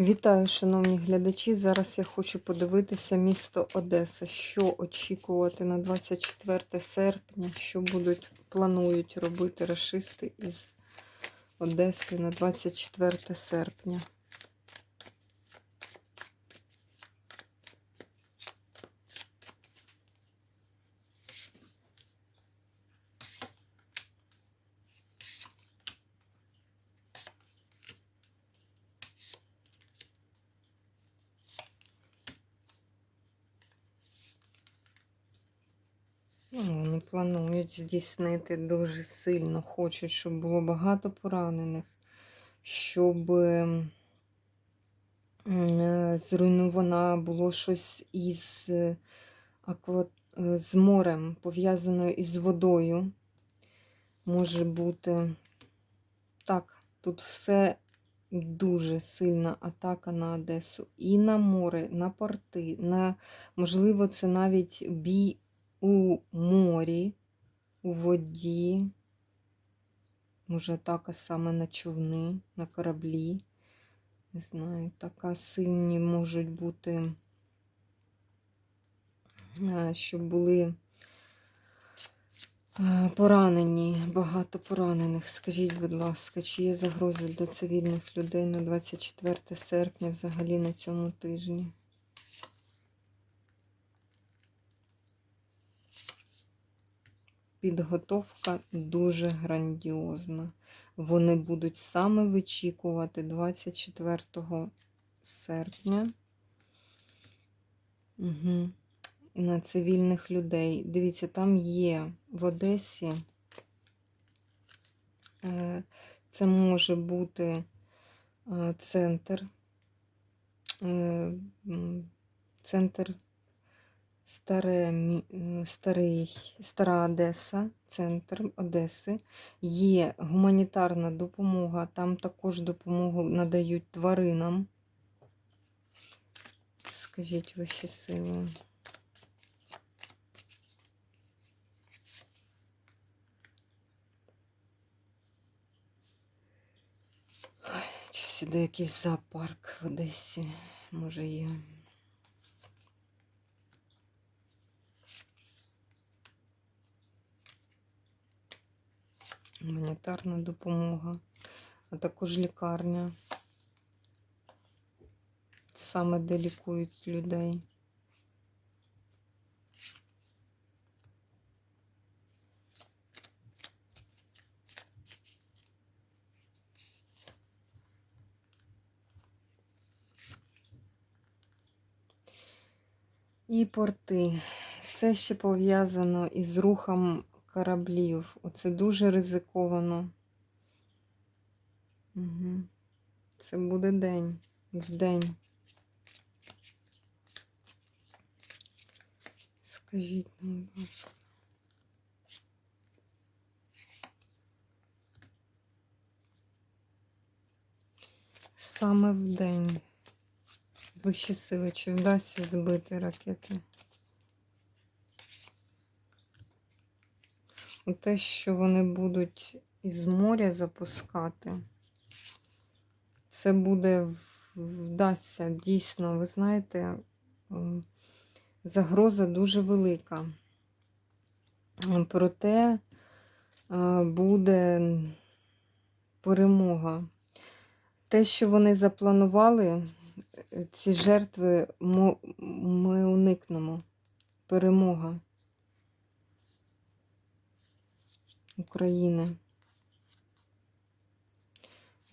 Вітаю, шановні глядачі. Зараз я хочу подивитися місто Одеса. Що очікувати на 24 серпня, що будуть планують робити рашисти із Одеси на 24 серпня. Вони планують здійснити дуже сильно, хочуть, щоб було багато поранених, щоб е, було щось із е, аква... е, з морем, пов'язано із водою. Може бути так, тут все дуже сильна атака на Одесу. І на море, на порти, на, можливо, це навіть бій у морі, у воді, може, атака саме на човни, на кораблі. Не знаю, така сильні можуть бути, е, щоб були е, поранені, багато поранених. Скажіть, будь ласка, чи є загрози для цивільних людей на 24 серпня взагалі на цьому тижні? Підготовка дуже грандіозна. Вони будуть саме вичікувати 24 серпня. Угу. І на цивільних людей. Дивіться, там є в Одесі. е, Це може бути е, центр. е, Центр Старе, старий, Стара Одеса, центр Одеси. Є гуманітарна допомога, там також допомогу надають тваринам. Скажіть вищі сили. Чи всюди якийсь зоопарк в Одесі? Може є. Гуманітарна допомога, а також лікарня, саме де лікують людей. І порти. Все ще пов'язано із рухом кораблів. Оце дуже ризиковано. Угу. Це буде день. День. Скажіть нам. Саме в день. Вищі сили, чи вдасться збити ракети? Те, що вони будуть із моря запускати, це буде вдасться дійсно, ви знаєте, загроза дуже велика. Проте буде перемога. Те, що вони запланували, ці жертви ми уникнемо. Перемога. України.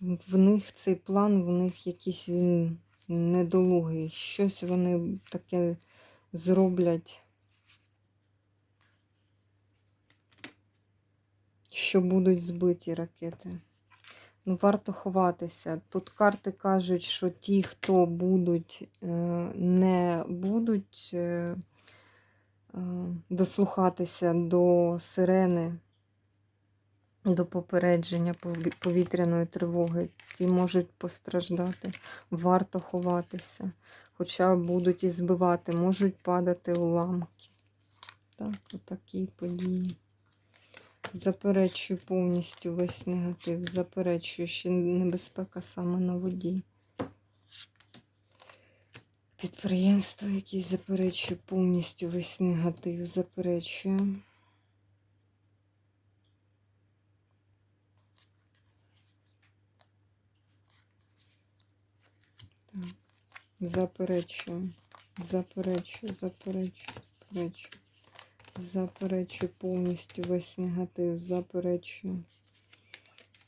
В них цей план, в них якийсь він недолугий. Щось вони таке зроблять, що будуть збиті ракети. Ну, варто ховатися. Тут карти кажуть, що ті, хто будуть, е, не будуть е, е, дослухатися до сирени до попередження повітряної тривоги, ті можуть постраждати, варто ховатися, хоча будуть і збивати, можуть падати уламки. Так, отакі події. Заперечую повністю весь негатив. Заперечую, що небезпека саме на воді. Підприємство, яке заперечує повністю весь негатив, заперечує. Заперечую, заперечую, заперечую, заперечую. Заперечую повністю весь негатив, заперечую.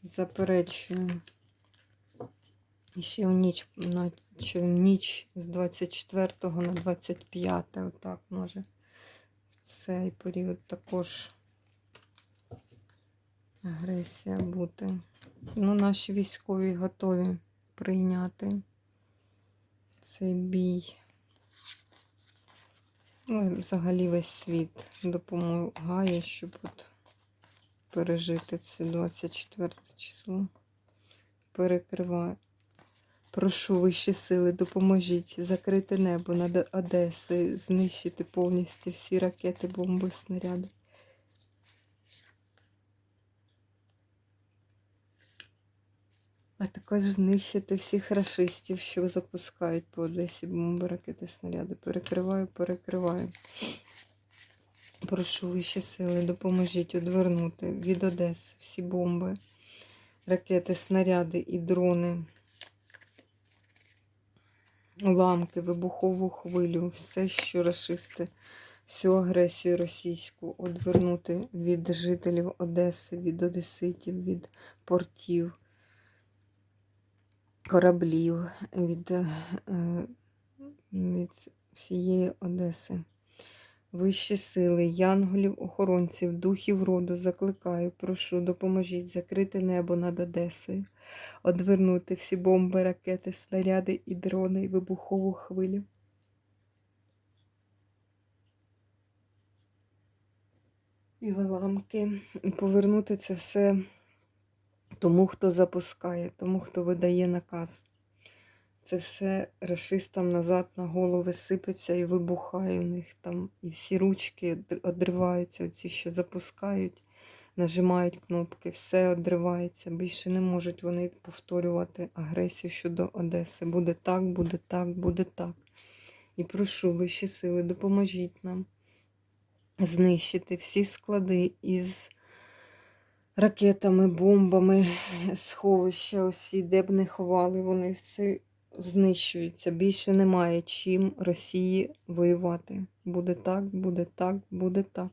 Заперечую. Ще в ніч, наче в ніч з 24 на 25, отак може. В цей період також агресія бути. Ну, наші військові готові прийняти цей бій. Ну, взагалі весь світ допомагає, щоб от пережити це 24 число. Перекриваю. Прошу вищі сили, допоможіть закрити небо над Одесою, знищити повністю всі ракети, бомби, снаряди. А також знищити всіх рашистів, що запускають по Одесі бомби, ракети, снаряди. Перекриваю, перекриваю. Прошу вищі сили, допоможіть одвернути від Одеси всі бомби, ракети, снаряди і дрони, уламки, вибухову хвилю, все, що рашисти, всю агресію російську одвернути від жителів Одеси, від Одеситів, від портів кораблів від, е, від всієї Одеси. Вищі сили, янголів, охоронців, духів роду закликаю, прошу, допоможіть закрити небо над Одесою, одвернути всі бомби, ракети, снаряди і дрони, і вибухову хвилю. І виламки, і повернути це все тому, хто запускає, тому, хто видає наказ. Це все расистам назад на голови сипеться і вибухає у них там. І всі ручки одриваються, оці, що запускають, нажимають кнопки, все одривається. Більше не можуть вони повторювати агресію щодо Одеси. Буде так, буде так, буде так. І прошу вищі сили, допоможіть нам знищити всі склади із ракетами, бомбами, сховища усі, де б не ховали, вони все знищуються. Більше немає чим Росії воювати. Буде так, буде так, буде так.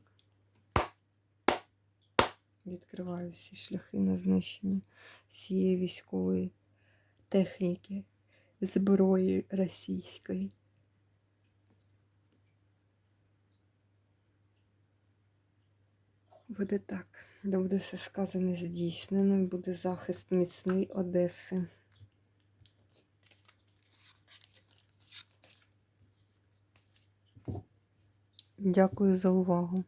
Відкриваю всі шляхи на знищення всієї військової техніки, зброї російської. Буде так. Де буде все сказане здійснено, буде захист міцний Одеси. Дякую за увагу.